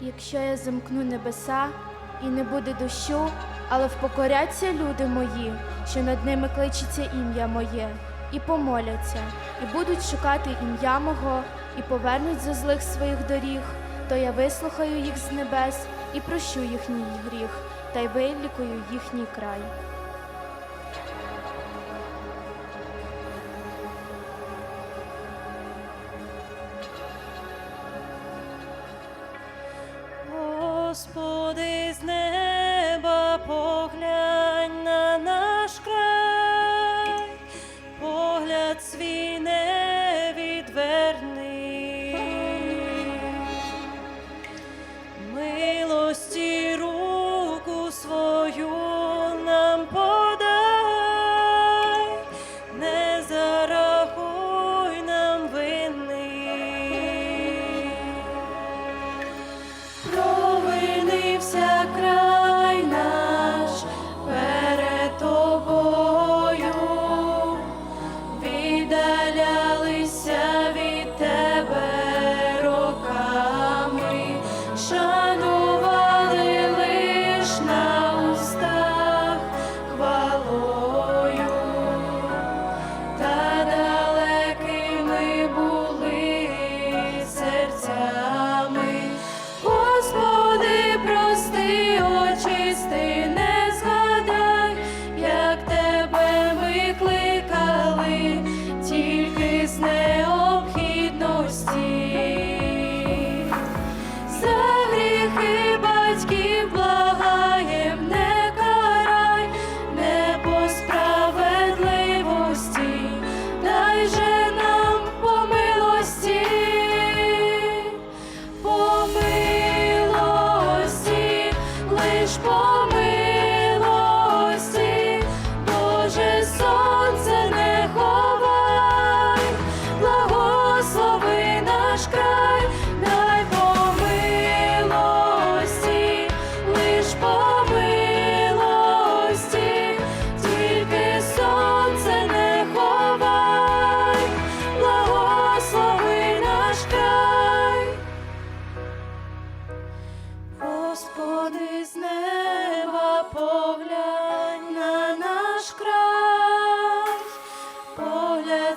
Якщо я замкну небеса і не буде дощу, але впокоряться люди мої, що над ними кличеться ім'я моє, і помоляться, і будуть шукати ім'я мого, і повернуть зо злих своїх доріг, то я вислухаю їх з небес і прощу їхній гріх, та й вилікую їхній край. prosper.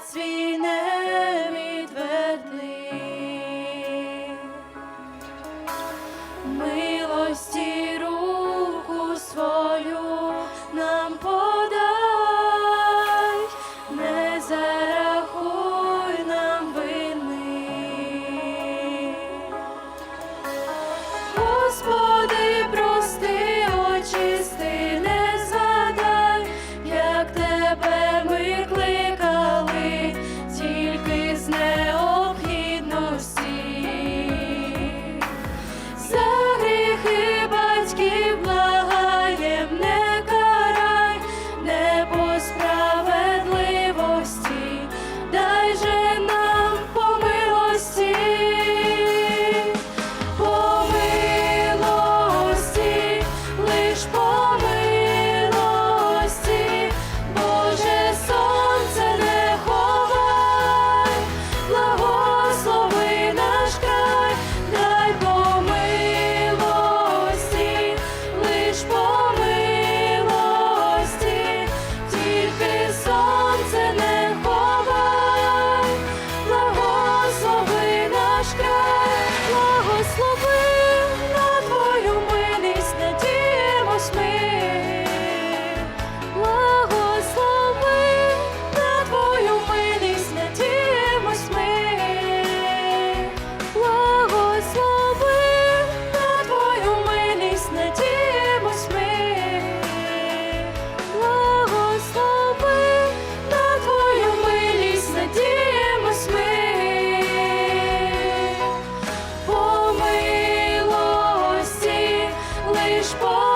Sweet. dispor.